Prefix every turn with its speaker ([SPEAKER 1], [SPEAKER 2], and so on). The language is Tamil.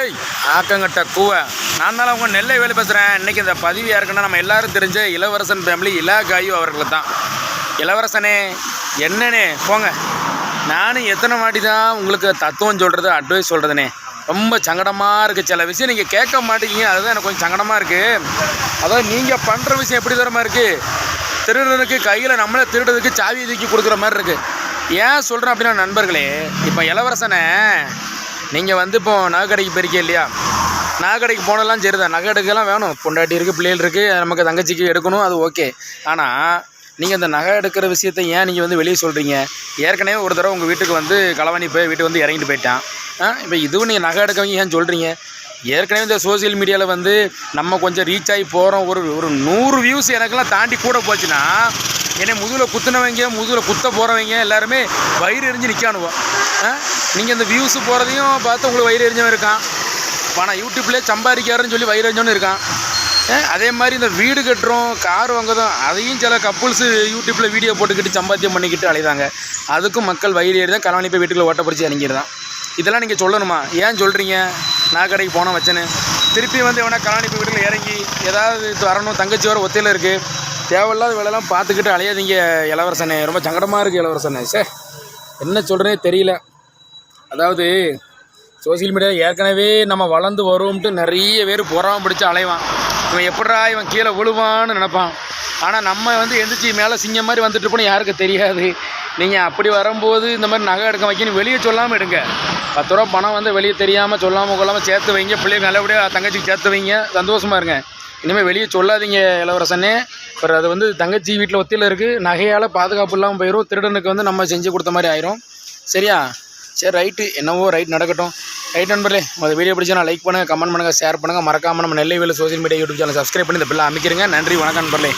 [SPEAKER 1] ஏய் ஆக்கங்கட்ட கூவ. நான் தான் உங்கள் நெல்லை வேலை பேசுகிறேன் இன்றைக்கி இந்த பதிவு யாருக்குன்னா நம்ம எல்லாரும் தெரிஞ்ச இளவரசன் ஃபேமிலி இலாகாயு அவர்கள் தான். இளவரசனே என்னனே போங்க. நானும் எத்தனை வாட்டி தான் உங்களுக்கு தத்துவம் சொல்கிறது அட்வைஸ் சொல்கிறதுனே ரொம்ப சங்கடமாக இருக்குது சில விஷயம். நீங்கள் கேட்க மாட்டேங்க அதுதான் எனக்கு கொஞ்சம் சங்கடமாக இருக்குது அதாவது நீங்கள் பண்ணுற விஷயம் எப்படி தரமாக இருக்குது திருடுறதுக்கு கையில் நம்மளே திருடுறதுக்கு சாவி தூக்கி கொடுக்குற மாதிரி இருக்குது ஏன் சொல்கிறேன் அப்படின்னா நண்பர்களே இப்போ இளவரசனை நீங்கள் வந்து இப்போ நகை கடைக்கு போயிருக்கீங்க இல்லையா? நகை கடைக்கு போனதெல்லாம் சரி தான் நகை எடுக்கலாம் வேணும். பொண்டாட்டி இருக்குது பிள்ளைகள் இருக்குது நமக்கு தங்கச்சிக்கு எடுக்கணும் அது ஓகே. ஆனால் நீங்கள் அந்த நகை எடுக்கிற விஷயத்தை ஏன் நீங்கள் வந்து வெளியே சொல்கிறீங்க ஏற்கனவே ஒரு தடவை உங்கள் வீட்டுக்கு வந்து களவாணி போய் வீட்டுக்கு வந்து இறங்கிட்டு போயிட்டான். ஆ இப்போ இதுவும் நீங்கள் நகை எடுக்கவங்க ஏன் சொல்கிறீங்க ஏற்கனவே இந்த சோஷியல் மீடியாவில் வந்து நம்ம கொஞ்சம் ரீச் ஆகி போகிறோம் ஒரு ஒரு நூறு வியூஸ் எனக்கெல்லாம் தாண்டி கூட போச்சுன்னா என்னை முதுகில் குத்துனவங்க முதுகில் குத்த போகிறவங்க எல்லாருமே வயிறு எரிஞ்சு நிற்கானுவோம் நீங்கள் இந்த வியூஸ் போகிறதையும் பார்த்து உங்களுக்கு வயிறு எரிஞ்சவன் இருக்கான். பணம் யூடியூப்லேயே சம்பாதிக்காருன்னு சொல்லி வயிறு எரிஞ்சவனு இருக்கான். அதே மாதிரி இந்த வீடு கட்டுறோம் கார் வாங்குறதும் அதையும் சில கப்புள்ஸு யூடியூப்பில் வீடியோ போட்டுக்கிட்டு சம்பாத்தியம் பண்ணிக்கிட்டு அலைதாங்க அதுக்கும் மக்கள் வயிறு ஏறி தான் கலவாணி போய் வீட்டுக்குள்ள ஓட்ட பிடிச்சி இறங்கிடுதான் இதெல்லாம் நீங்கள் சொல்லணுமா? ஏன் சொல்கிறீங்க நான் கடைக்கு போனோம் வச்சேன்னு. திருப்பி வந்து எவனா கலவாணி போய் வீட்டில் இறங்கி ஏதாவது வரணும் தங்கச்சி வர ஒத்தையில் இருக்குது தேவையில்லாத வேலையெல்லாம் பார்த்துக்கிட்டு அலையாதீங்க இளவரசனே. ரொம்ப சங்கடமாக இருக்குது இளவரசனே. சே என்ன சொல்கிறேனே தெரியல. அதாவது சோசியல் மீடியாவில் ஏற்கனவே நம்ம வளர்ந்து வருவோம்ட்டு நிறைய பேர் பொறாமல் பிடிச்சி அலைவான். இவன் எப்படா இவன் கீழே விழுவான்னு நினப்பான். ஆனால் நம்ம வந்து எந்திரிச்சி மேலே சிங்கம் மாதிரி வந்துட்டு போனால் யாருக்கு தெரியாது. நீங்கள் அப்படி வரும்போது இந்த மாதிரி நகை எடுக்க வைக்கணும் வெளியே சொல்லாமல் எடுங்க. பத்து ரூபா பணம் வந்து வெளியே தெரியாமல் சொல்லாமல் கொள்ளாமல் சேர்த்து வைங்க. பிள்ளைங்க நல்லபடியாக தங்கச்சிக்கு சேர்த்து வைங்க. சந்தோஷமாக இருங்க. இனிமேல் வெளியே சொல்லாதீங்க இளவரசனே. அப்புறம் அது வந்து தங்கச்சி வீட்டில் ஒத்தியில் இருக்குது நகையால் பாதுகாப்பு இல்லாமல் போயிடும் திருடனுக்கு வந்து நம்ம செஞ்சு கொடுத்த மாதிரி ஆயிரும். சரியா? சரி ரைட்டு என்னவோ ரைட் நடக்கட்டும். ரைட் நண்பர்களே உங்கள் வீடியோ பிடிச்சா லைக் பண்ணுங்கள் கமெண்ட் பண்ணுங்கள் ஷேர் பண்ணுங்கள் மறக்காமல் நம்ம நெல்லை வேலை social media YouTube channel subscribe பண்ணி இந்த பிள்ளை அமைக்கிறங்க நன்றி வணக்கம் நண்பர்களே.